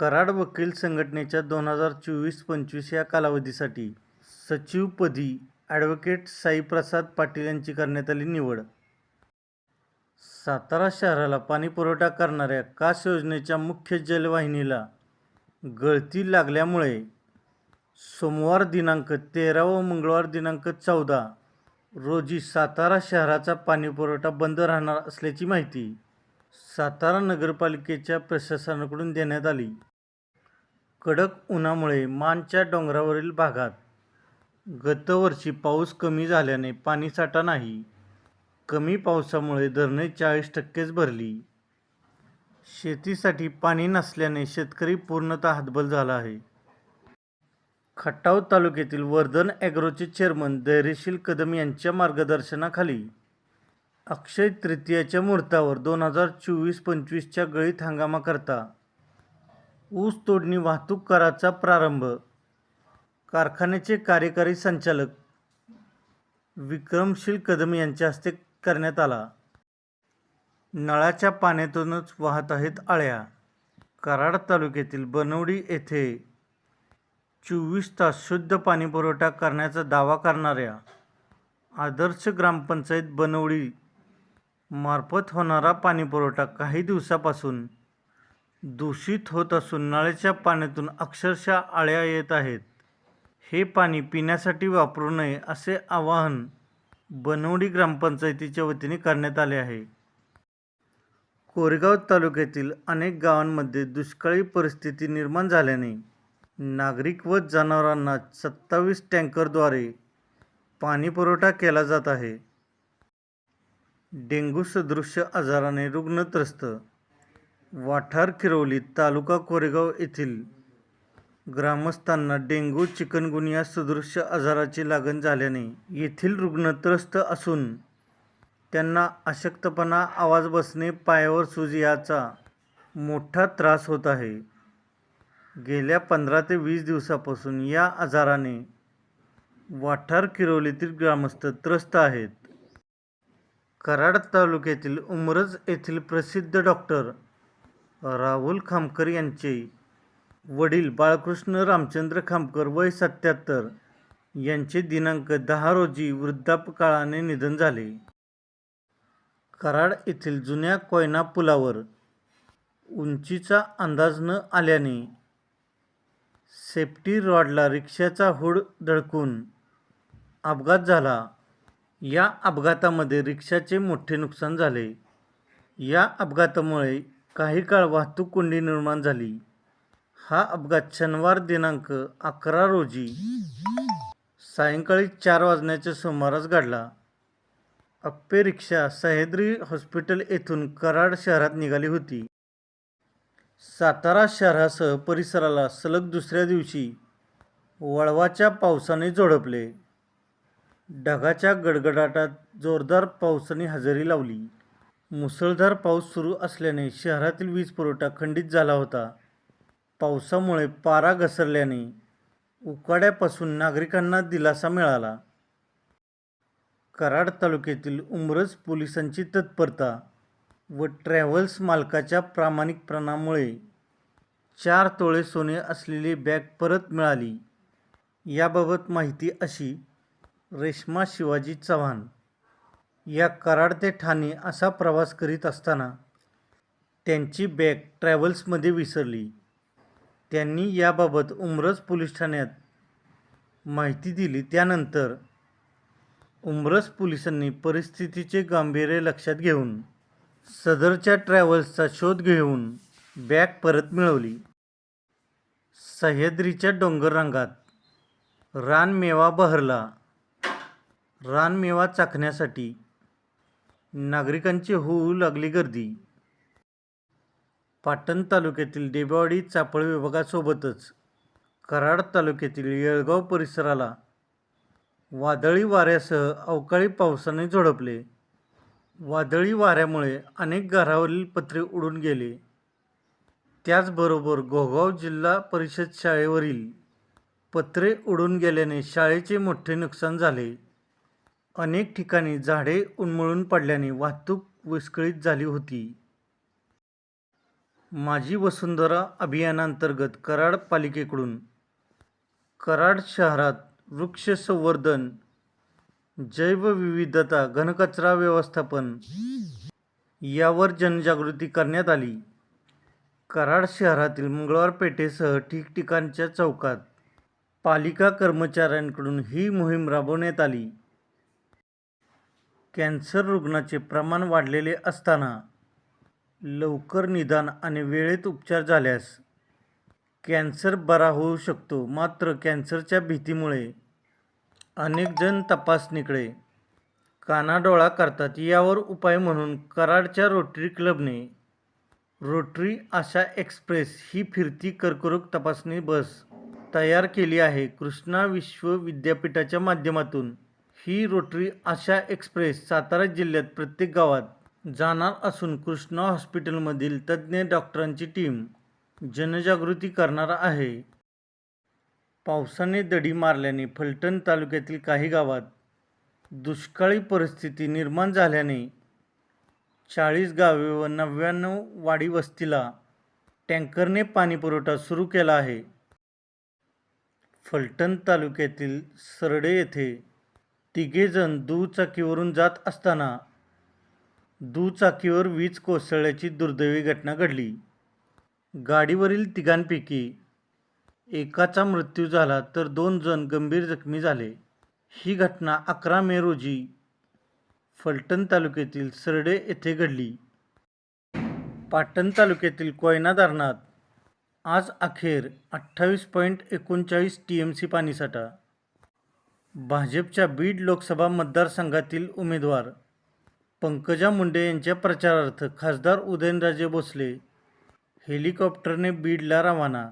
कराड वकील संघटनेच्या दोन हजार चोवीस पंचवीस या कालावधीसाठी सचिवपदी ॲडव्होकेट साईप्रसाद पाटील यांची करण्यात आली निवड. सातारा शहराला पाणीपुरवठा करणाऱ्या कास योजनेच्या मुख्य जलवाहिनीला गळती लागल्यामुळे सोमवार दिनांक तेरा व मंगळवार दिनांक चौदा रोजी सातारा शहराचा पाणीपुरवठा बंद राहणार असल्याची माहिती सातारा नगरपालिकेच्या प्रशासनाकडून देण्यात आली. कडक उन्हामुळे मानच्या डोंगरावरील भागात गतवर्षी पाऊस कमी झाल्याने पाणीसाठा नाही. कमी पावसामुळे धरणे चाळीस टक्केच भरली. शेतीसाठी पाणी नसल्याने शेतकरी पूर्णतः हतबल झाला आहे. खटाव तालुक्यातील वर्धन ॲग्रोचे चेअरमन धैर्यशील कदम यांच्या मार्गदर्शनाखाली अक्षय तृतीयाच्या मुहूर्तावर दोन हजार चोवीस पंचवीसच्या गळीत हंगामाकरता ऊस तोडणी वाहतूक कराचा प्रारंभ. कारखान्याचे कार्यकारी संचालक विक्रमशील कदम यांच्या हस्ते करण्यात आला. नळाच्या पाण्यातूनच वाहत आहेत आळ्या. कराड तालुक्यातील बनवडी येथे चोवीस तास शुद्ध पाणीपुरवठा करण्याचा दावा करणाऱ्या आदर्श ग्रामपंचायत बनवडी मार्फत होणारा पाणीपुरवठा काही दिवसापासून दूषित होत असून नळाच्या पाण्यातून अक्षरशः आळ्या येत आहेत. हे पाणी पिण्यासाठी वापरू नये असे आवाहन बनवडी ग्रामपंचायतीच्या वतीने करण्यात आले आहे. कोरेगाव तालुक्यातील अनेक गावांमध्ये दुष्काळी परिस्थिती निर्माण झाल्याने नागरिक व जनावरांना सत्तावीस टँकरद्वारे पाणीपुरवठा केला जात आहे. डेंग्यू सदृश्य आजाराने रुग्ण त्रस्त वाठार किरवली तालुका कोरेगाव येथील ग्रामस्थांना डेंग्यू चिकनगुनिया सदृश्य आजाराची लागण झाल्याने येथील रुग्ण त्रस्त असून त्यांना अशक्तपणा आवाज बसणे पायावर सूज याचा मोठा त्रास होत आहे. गेल्या पंधरा ते वीस दिवसापासून या आजाराने वाठार किरवलीतील ग्रामस्थ त्रस्त आहेत. कराड तालुक्यातील उमरज येथील प्रसिद्ध डॉक्टर राहुल खामकर यांचे वडील बाळकृष्ण रामचंद्र खामकर वय सत्याहत्तर यांचे दिनांक दहा रोजी वृद्धापकाळाने निधन झाले. कराड येथील जुन्या कोयना पुलावर उंचीचा अंदाज न आल्याने सेफ्टी रॉडला रिक्षाचा हूड धडकून अपघात झाला. या अपघातामध्ये रिक्षाचे मोठे नुकसान झाले. या अपघातामुळे काही काळ वाहतूक कोंडी निर्माण झाली. हा अपघात शनिवार दिनांक अकरा रोजी सायंकाळी चार वाजण्याच्या सुमारास घडला. अप्पे रिक्षा सह्याद्री हॉस्पिटल येथून कराड शहरात निघाली होती. सातारा शहरासह परिसराला सलग दुसऱ्या दिवशी वळवाच्या पावसाने झोडपले. ढगाच्या गडगडाटात जोरदार पावसाने हजेरी लावली. मुसळधार पाऊस सुरू असल्याने शहरातील वीज पुरवठा खंडित झाला होता. पावसामुळे पारा घसरल्याने उकाड्यापासून नागरिकांना दिलासा मिळाला. कराड तालुक्यातील उमरज पोलिसांची तत्परता व ट्रॅव्हल्स मालकाच्या प्रामाणिकपणामुळे चार तोळे सोने असलेली बॅग परत मिळाली. याबाबत माहिती अशी रेश्मा शिवाजी चव्हाण. या कराड ते ठाणे असा प्रवास करीत असताना त्यांची बॅग ट्रॅव्हल्समध्ये विसरली. त्यांनी याबाबत उमरज पोलीस ठाण्यात माहिती दिली. त्यानंतर उमरज पोलिसांनी परिस्थितीचे गांभीर्य लक्षात घेऊन सदरच्या ट्रॅव्हल्सचा शोध घेऊन बॅग परत मिळवली. सह्याद्रीच्या डोंगररांगात रानमेवा बहरला. रानमेवा चाखण्यासाठी नागरिकांची होऊ लागली गर्दी. पाटण तालुक्यातील डेबेवाडी चापळ विभागासोबतच कराड तालुक्यातील येळगाव परिसराला वादळी वाऱ्यासह अवकाळी पावसाने झोडपले. वादळी वाऱ्यामुळे अनेक घरावरील पत्रे उडून गेले. त्याचबरोबर गोगाव जिल्हा परिषद शाळेवरील पत्रे उडून गेल्याने शाळेचे मोठे नुकसान झाले. अनेक ठिकाणी झाडे उन्मळून पडल्याने वाहतूक विस्कळीत झाली होती. माझी वसुंधरा अभियानांतर्गत कराड पालिकेकडून कराड शहरात वृक्ष संवर्धन जैवविविधता घनकचरा व्यवस्थापन यावर जनजागृती करण्यात आली. कराड शहरातील मंगळवार पेठेसह ठिकठिकाणच्या चौकात पालिका कर्मचाऱ्यांकडून ही मोहीम राबवण्यात आली. कॅन्सर रुग्णाचे प्रमाण वाढलेले असताना लवकर निदान आणि वेळेत उपचार झाल्यास कॅन्सर बरा होऊ शकतो. मात्र कॅन्सरच्या भीतीमुळे अनेक जण तपासणीकडे कानाडोळा करतात. यावर उपाय म्हणून कराडच्या रोटरी क्लबने रोटरी आशा एक्सप्रेस ही फिरती कर्करोग तपासणी बस तयार केली आहे. कृष्णा विश्व विद्यापीठाच्या माध्यमातून ही रोटरी आशा एक्सप्रेस सातारा जिल्ह्यात प्रत्येक गावात जाणार असून कृष्णा हॉस्पिटलमधील तज्ज्ञ डॉक्टरांची टीम जनजागृती करणार आहे. पावसाने दडी मारल्याने फलटण तालुक्यातील काही गावात दुष्काळी परिस्थिती निर्माण झाल्याने चाळीस गावे व नव्याण्णव वाडी वस्तीला टँकरने पाणीपुरवठा सुरू केला आहे. फलटण तालुक्यातील सरडे येथे तिघेजण दुचाकीवरून जात असताना दुचाकीवर वीज कोसळल्याची दुर्दैवी घटना घडली. गाडीवरील तिघांपैकी एकाचा मृत्यू झाला तर दोन जण गंभीर जखमी झाले. ही घटना अकरा मे रोजी फलटण तालुक्यातील सरडे येथे घडली. पाटण तालुक्यातील कोयना धरणात आज अखेर अठ्ठावीस पॉईंट एकोणचाळीस टी एम सी पाणीसाठा भाजपच्या बीड लोकसभा मतदारसंघातील उमेदवार पंकजा मुंडे यांच्या प्रचारार्थ खासदार उदयनराजे भोसले हेलिकॉप्टरने बीडला रवाना